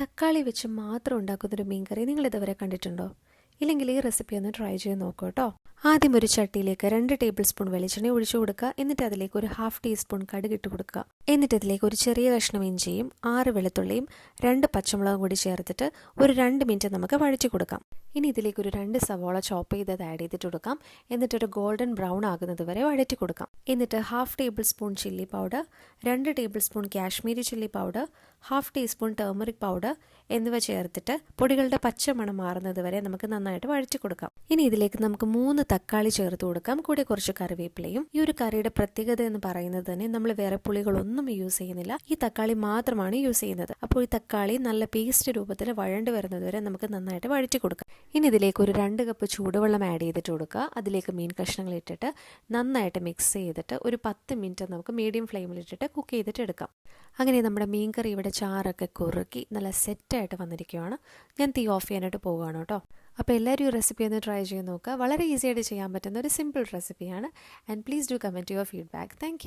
തക്കാളി വെച്ച് മാത്രം ഉണ്ടാക്കുന്നൊരു മീൻകറി നിങ്ങൾ ഇതുവരെ കണ്ടിട്ടുണ്ടോ? ഇല്ലെങ്കിൽ ഈ റെസിപ്പി ഒന്ന് ട്രൈ ചെയ്ത് നോക്കൂ കേട്ടോ. ആദ്യം ഒരു ചട്ടിയിലേക്ക് രണ്ട് ടേബിൾ സ്പൂൺ വെളിച്ചെണ്ണ ഒഴിച്ചു കൊടുക്കുക. എന്നിട്ട് അതിലേക്ക് ഒരു ഹാഫ് ടീസ്പൂൺ കടുക് ഇട്ട് കൊടുക്കുക. എന്നിട്ട് അതിലേക്ക് ഒരു ചെറിയ കഷ്ണം ഇഞ്ചിയും ആറ് വെളുത്തുള്ളിയും രണ്ട് പച്ചമുളകും കൂടി ചേർത്തിട്ട് ഒരു രണ്ട് മിനിറ്റ് നമുക്ക് വഴിച്ചു കൊടുക്കാം. ഇനി ഇതിലേക്ക് ഒരു രണ്ട് സവോള ചോപ്പ് ചെയ്തത് ആഡ് ചെയ്തിട്ട് കൊടുക്കാം. എന്നിട്ട് ഒരു ഗോൾഡൻ ബ്രൗൺ ആകുന്നത് വരെ വഴറ്റി കൊടുക്കാം. എന്നിട്ട് half table spoon chilli powder രണ്ട് tablespoon Kashmiri chilli powder half teaspoon turmeric powder എന്നിവ ചേർത്തിട്ട് പൊടികളുടെ പച്ചമണം മാറുന്നത് വരെ നമുക്ക് നന്നായിട്ട് വഴറ്റി കൊടുക്കാം. ഇനി ഇതിലേക്ക് നമുക്ക് മൂന്ന് തക്കാളി ചേർത്ത് കൊടുക്കാം. കൂടെ കുറച്ച് കറിവേപ്പിലയും. ഈ ഒരു കറിയുടെ പ്രത്യേകത എന്ന് പറയുന്നത് തന്നെ നമ്മൾ വേറെ പുളികളൊന്നും യൂസ് ചെയ്യുന്നില്ല. ഈ തക്കാളി മാത്രമാണ് യൂസ് ചെയ്യുന്നത്. അപ്പോൾ ഈ തക്കാളി നല്ല പേസ്റ്റ് രൂപത്തിൽ വഴണ്ട് വരുന്നത് വരെ നമുക്ക് നന്നായിട്ട് വഴറ്റി കൊടുക്കാം. ഇനി ഇതിലേക്ക് ഒരു രണ്ട് കപ്പ് ചൂടുവെള്ളം ആഡ് ചെയ്തിട്ട് കൊടുക്കുക. അതിലേക്ക് മീൻ കഷ്ണങ്ങൾ ഇട്ടിട്ട് നന്നായിട്ട് മിക്സ് ചെയ്തിട്ട് ഒരു പത്ത് മിനിറ്റ് നമുക്ക് മീഡിയം ഫ്ലെയിമിൽ ഇട്ടിട്ട് കുക്ക് ചെയ്തിട്ട് എടുക്കാം. അങ്ങനെ നമ്മുടെ മീൻ കറി ഇവിടെ ചാറൊക്കെ കുറുക്കി നല്ല സെറ്റായിട്ട് വന്നിരിക്കുകയാണ് ഞാൻ തീ ഓഫ് ചെയ്യാനായിട്ട് പോവുകയാണ് കേട്ടോ. അപ്പോൾ എല്ലാവരും ഈ റെസിപ്പി ഒന്ന് ട്രൈ ചെയ്ത് നോക്കുക. വളരെ ഈസിയായിട്ട് ചെയ്യാൻ പറ്റുന്ന ഒരു സിമ്പിൾ റെസിപ്പിയാണ് and please do comment your feedback thank